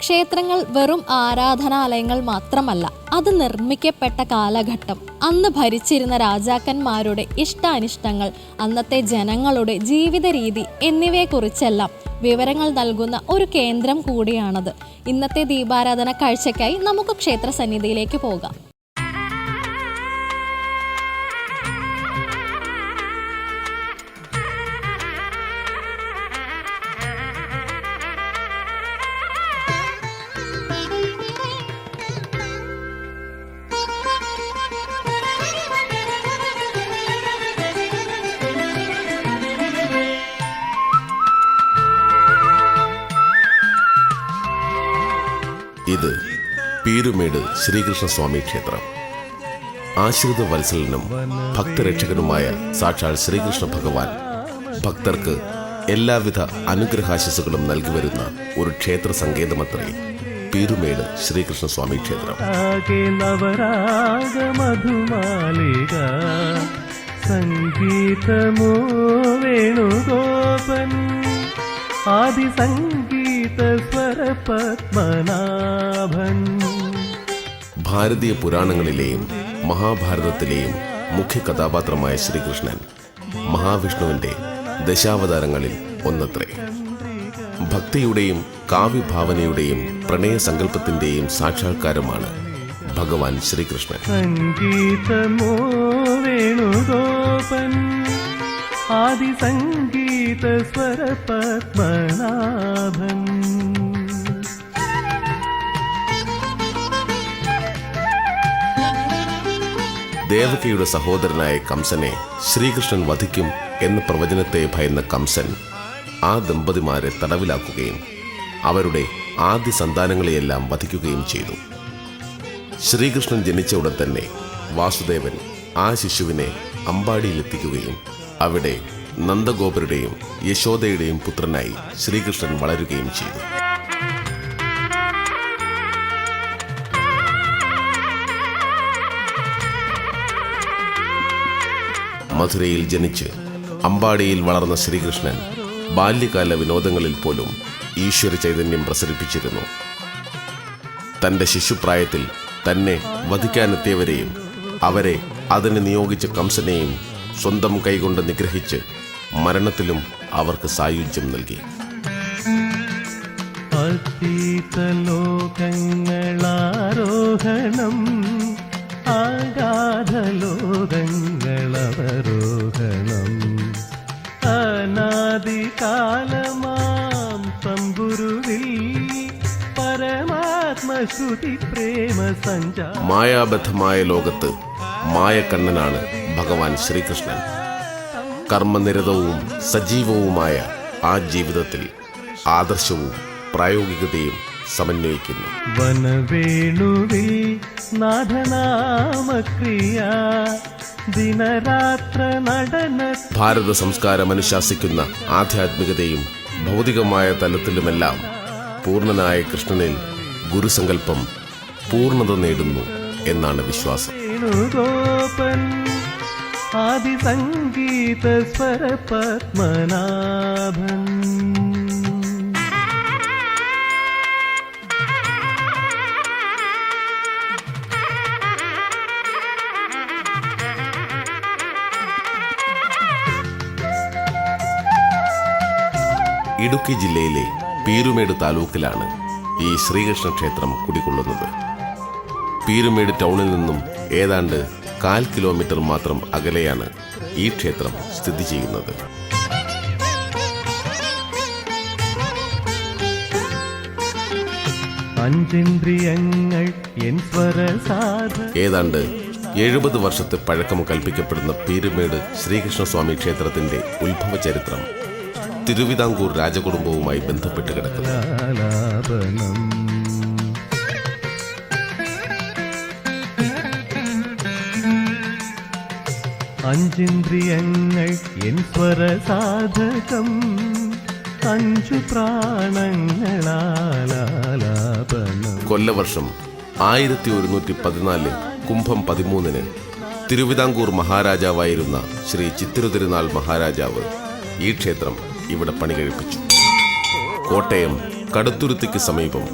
ക്ഷേത്രങ്ങൾ വെറും ആരാധനാലയങ്ങൾ മാത്രമല്ല അത് നിർമ്മിക്കപ്പെട്ട കാലഘട്ടം. അന്ന് ഭരിച്ചിരുന്ന രാജാക്കന്മാരുടെ ഇഷ്ടാനിഷ്ടങ്ങൾ അന്നത്തെ ജനങ്ങളുടെ ജീവിത രീതി എന്നിവയെക്കുറിച്ചെല്ലാം വിവരങ്ങൾ നൽകുന്ന ഒരു കേന്ദ്രം കൂടിയാണത്. ഇന്നത്തെ ദീപാരാധന കാഴ്ചയ്ക്കായി നമുക്ക് ക്ഷേത്ര സന്നിധിയിലേക്ക് പോകാം. പീരുമേട് ശ്രീകൃഷ്ണസ്വാമി ക്ഷേത്രം. ആശ്രിത വത്സലനും ഭക്തരക്ഷകനുമായ സാക്ഷാൽ ശ്രീകൃഷ്ണ ഭഗവാൻ ഭക്തർക്ക് എല്ലാവിധ അനുഗ്രഹാശിസുകളും നൽകി വരുന്ന ഒരു ക്ഷേത്ര സങ്കേതമത്രേ പീരുമേട് ശ്രീകൃഷ്ണസ്വാമി ക്ഷേത്രം. സംഗീതമോ ആദി സംഗീത സ്വര പത്മനാഭൻ ഭാരതീയ പുരാണങ്ങളിലെയും മഹാഭാരതത്തിലെയും മുഖ്യ കഥാപാത്രമായ ശ്രീകൃഷ്ണൻ മഹാവിഷ്ണുവിന്റെ ദശാവതാരങ്ങളിൽ ഒന്നത്രേ. ഭക്തിയുടെയും കാവ്യഭാവനയുടെയും പ്രണയസങ്കല്പത്തിന്റെയും സാക്ഷാത്കാരമാണ് ഭഗവാൻ ശ്രീകൃഷ്ണൻ. സംഗീതമോ വേണുഗോപൻ ആദി സംഗീത ദേവകിയുടെ സഹോദരനായ കംസനെ ശ്രീകൃഷ്ണൻ വധിക്കും എന്ന പ്രവചനത്തെ ഭയന്ന കംസൻ ആ ദമ്പതിമാരെ തടവിലാക്കുകയും അവരുടെ ആദ്യ സന്താനങ്ങളെയെല്ലാം വധിക്കുകയും ചെയ്തു. ശ്രീകൃഷ്ണൻ ജനിച്ച ഉടൻ തന്നെ വാസുദേവൻ ആ ശിശുവിനെ അമ്പാടിയിലെത്തിക്കുകയും അവിടെ നന്ദഗോപരുടെയും യശോദയുടെയും പുത്രനായി ശ്രീകൃഷ്ണൻ വളരുകയും ചെയ്തു. മധുരയിൽ ജനിച്ച് അമ്പാടിയിൽ വളർന്ന ശ്രീകൃഷ്ണൻ ബാല്യകാല വിനോദങ്ങളിൽ പോലും ഈശ്വര ചൈതന്യം പ്രസരിപ്പിച്ചിരുന്നു. തന്റെ ശിശുപ്രായത്തിൽ തന്നെ വധിക്കാനെത്തിയവരെയും അവരെ അതിന് നിയോഗിച്ച കംസനെയും സ്വന്തം കൈകൊണ്ട് നിഗ്രഹിച്ച് മരണത്തിലും അവർക്ക് സായുജ്യം നൽകി. അതീതലോകങ്ങളാരോഹണം ആഗാധലോകങ്ങളവരോഹണം മായാബദ്ധമായ ലോകത്ത് മായക്കണ്ണനാണ് ഭഗവാൻ ശ്രീകൃഷ്ണൻ. കർമ്മനിരതവും സജീവവുമായ ആ ജീവിതത്തിൽ ആദർശവും പ്രായോഗികതയും സമന്വയിക്കുന്നു. വനവേണുവിൽ നാഥനാമക്രിയ ദിനരാത്ര നടന ഭാരത സംസ്കാരം അനുശാസിക്കുന്ന ആധ്യാത്മികതയും ഭൗതികമായ തലത്തിലുമെല്ലാം പൂർണനായ കൃഷ്ണനിൽ ഗുരുസങ്കല്പം പൂർണത നേടുന്നു എന്നാണ് വിശ്വാസം. ആദിസംഗീത ആദി സംഗീത സ്വര പത്മനാഭൻ ഇടുക്കി ജില്ലയിലെ പീരുമേട് താലൂക്കിലാണ് ഈ ശ്രീകൃഷ്ണ ക്ഷേത്രം കുടികൊള്ളുന്നത്. പീരുമേട് ടൗണിൽ നിന്നും ഏതാണ്ട് കാൽ കിലോമീറ്റർ മാത്രം അകലെയാണ് ഈ ക്ഷേത്രം സ്ഥിതി ചെയ്യുന്നത്. ഏതാണ്ട് എഴുപത് വർഷത്തെ പഴക്കം കൽപ്പിക്കപ്പെടുന്ന പീരുമേട് ശ്രീകൃഷ്ണസ്വാമി ക്ഷേത്രത്തിന്റെ ഉത്ഭവ ചരിത്രം തിരുവിതാംകൂർ രാജകുടുംബവുമായി ബന്ധപ്പെട്ട് കിടക്കുന്നു. അഞ്ചിന്ദ്രിയങ്ങൾ എൻ സ്വരസാധകം അഞ്ചു പ്രാണങ്ങളാലാലാപനം കൊല്ലവർഷം ആയിരത്തി ഒരുന്നൂറ്റി പതിനാല് കുംഭം പതിമൂന്നിന് തിരുവിതാംകൂർ മഹാരാജാവായിരുന്ന ശ്രീ ചിത്തിരുതിരുനാൾ മഹാരാജാവ് ഈ ക്ഷേത്രം ഇവിടെ പണി കഴിപ്പിച്ചു. കോട്ടയം കടുത്തുരുത്തിക്ക് സമീപം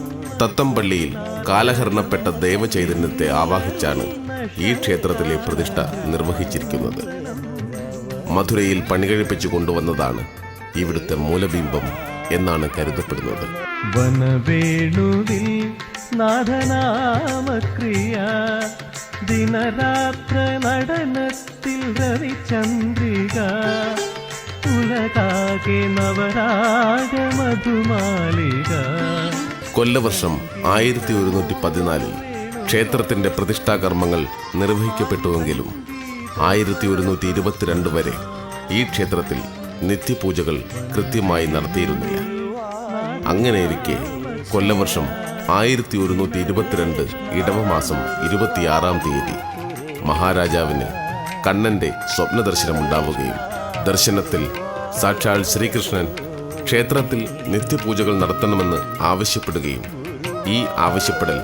തത്തമ്പള്ളിയിൽ കാലഹരണപ്പെട്ട ദേവചൈതന്യത്തെ ആവാഹിച്ചാണ് ഈ ക്ഷേത്രത്തിലെ പ്രതിഷ്ഠ നിർവഹിച്ചിരിക്കുന്നത്. മധുരയിൽ പണികഴിപ്പിച്ചു കൊണ്ടുവന്നതാണ് ഇവിടുത്തെ മൂലബിംബം എന്നാണ് കരുതപ്പെടുന്നത്. വനവേണുവിൽ ദിനരാത്ര നടനത്തിൽ രവിചന്ദ്രിക കൊല്ലവർഷം ആയിരത്തി ഒരുന്നൂറ്റി പതിനാലിൽ ക്ഷേത്രത്തിന്റെ പ്രതിഷ്ഠാകർമ്മങ്ങൾ നിർവഹിക്കപ്പെട്ടുവെങ്കിലും ആയിരത്തി ഒരുന്നൂറ്റി ഇരുപത്തിരണ്ട് വരെ ഈ ക്ഷേത്രത്തിൽ നിത്യപൂജകൾ കൃത്യമായി നടത്തിയിരുന്നില്ല. അങ്ങനെയിരിക്കെ കൊല്ലവർഷം ആയിരത്തി ഒരുന്നൂറ്റി ഇരുപത്തിരണ്ട് ഇടവമാസം ഇരുപത്തിയാറാം തീയതി മഹാരാജാവിന് കണ്ണന്റെ സ്വപ്നദർശനമുണ്ടാവുകയും ദർശനത്തിൽ സാക്ഷാൽ ശ്രീകൃഷ്ണൻ ക്ഷേത്രത്തിൽ നിത്യപൂജകൾ നടത്തണമെന്ന് ആവശ്യപ്പെടുകയും ഈ ആവശ്യപ്പെടൽ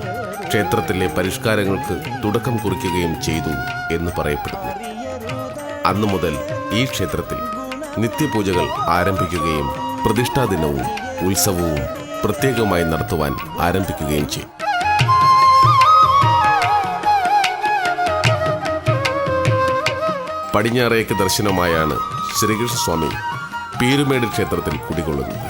ക്ഷേത്രത്തിലെ പരിഷ്കാരങ്ങൾക്ക് തുടക്കം കുറിക്കുകയും ചെയ്തു എന്ന് പറയപ്പെടുന്നു. അന്നു മുതൽ ഈ ക്ഷേത്രത്തിൽ നിത്യപൂജകൾ ആരംഭിക്കുകയും പ്രതിഷ്ഠാ ദിനവും ഉത്സവവും പ്രത്യേകമായി നടത്തുവാൻ ആരംഭിക്കുകയും ചെയ്യും പടിഞ്ഞാറേക്ക് ദർശനമായാണ് ശ്രീകൃഷ്ണസ്വാമി പീരുമേട് ക്ഷേത്രത്തിൽ കുടികൊള്ളുന്നത്.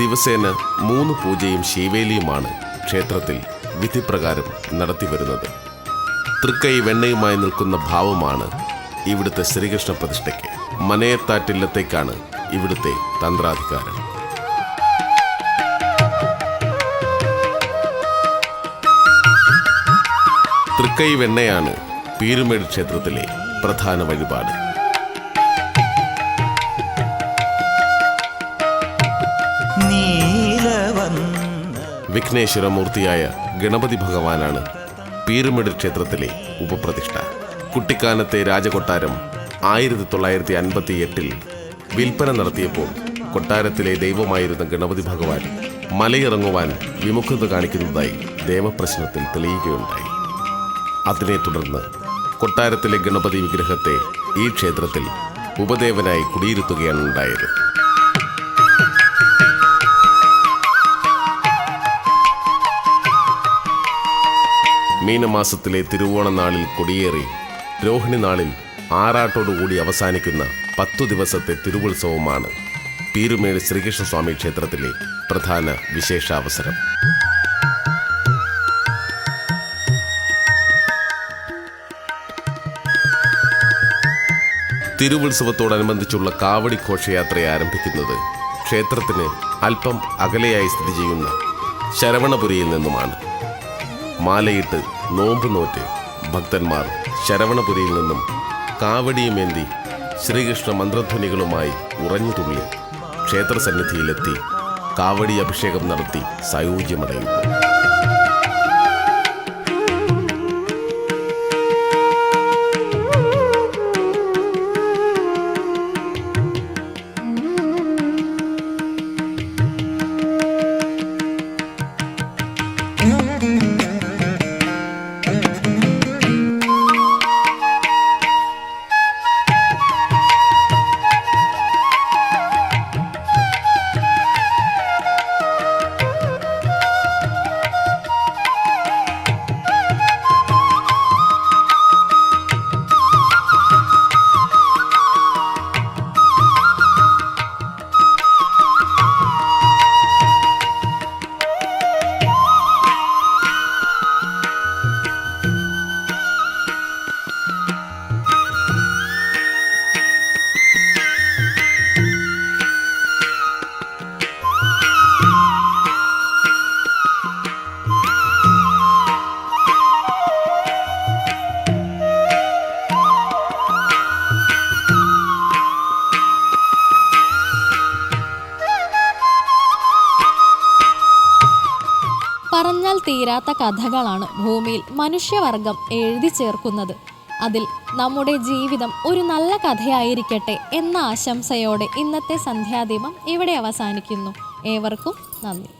ദിവസേന മൂന്ന് പൂജയും ശീവേലിയുമാണ് ക്ഷേത്രത്തിൽ വിധിപ്രകാരം നടത്തിവരുന്നത്. തൃക്കൈ വെണ്ണയുമായി നിൽക്കുന്ന ഭാവമാണ് ഇവിടുത്തെ ശ്രീകൃഷ്ണ പ്രതിഷ്ഠയ്ക്ക്. മനയത്താറ്റില്ലത്തേക്കാണ് ഇവിടുത്തെ തന്ത്രാധികാരം. തൃക്കൈ വെണ്ണയാണ് പീരുമേട് ക്ഷേത്രത്തിലെ പ്രധാന വഴിപാട്. നീലവന്ന വിഘ്നേശ്വരമൂർത്തിയായ ഗണപതി ഭഗവാനാണ് പീരുമേട് ക്ഷേത്രത്തിലെ ഉപപ്രതിഷ്ഠ. കുട്ടിക്കാനത്തെ രാജകൊട്ടാരം ആയിരത്തി തൊള്ളായിരത്തി അൻപത്തി എട്ടിൽ വിൽപ്പന നടത്തിയപ്പോൾ കൊട്ടാരത്തിലെ ദൈവമായിരുന്ന ഗണപതി ഭഗവാൻ മലയിറങ്ങുവാൻ വിമുഖത കാണിക്കുന്നതായി ദേവപ്രശ്നത്തിൽ തെളിയുകയുണ്ടായി. അതിനെ തുടർന്ന് കൊട്ടാരത്തിലെ ഗണപതി വിഗ്രഹത്തെ ഈ ക്ഷേത്രത്തിൽ ഉപദേവനായി കുടിയിരുത്തുകയാണ് ഉണ്ടായത്. മീനമാസത്തിലെ തിരുവോണ നാളിൽ കൊടിയേറി രോഹിണി നാളിൽ ആറാട്ടോടുകൂടി അവസാനിക്കുന്ന പത്തു ദിവസത്തെ തിരുവുത്സവമാണ് പീരുമേട് ശ്രീകൃഷ്ണസ്വാമി ക്ഷേത്രത്തിലെ പ്രധാന വിശേഷാവസരം. തിരുവുത്സവത്തോടനുബന്ധിച്ചുള്ള കാവടി ഘോഷയാത്ര ആരംഭിക്കുന്നത് ക്ഷേത്രത്തിന് അല്പം അകലെയായി സ്ഥിതി ചെയ്യുന്ന ശരവണപുരിയിൽ നിന്നുമാണ്. മാലയിട്ട് നോമ്പ് നോറ്റ് ഭക്തന്മാർ ശരവണപുരിയിൽ നിന്നും കാവടിയുമേന്തി ശ്രീകൃഷ്ണ മന്ത്രധ്വനികളുമായി ഉറഞ്ഞുതുള്ളി ക്ഷേത്രസന്നിധിയിലെത്തി കാവടി അഭിഷേകം നടത്തി സായൂജ്യമടയുന്നു പറഞ്ഞാൽ തീരാത്ത കഥകളാണ് ഭൂമിയിൽ മനുഷ്യവർഗം എഴുതി ചേർക്കുന്നത്. അതിൽ നമ്മുടെ ജീവിതം ഒരു നല്ല കഥയായിരിക്കട്ടെ എന്ന ആശംസയോടെ ഇന്നത്തെ സന്ധ്യാദീപം ഇവിടെ അവസാനിക്കുന്നു. ഏവർക്കും നന്ദി.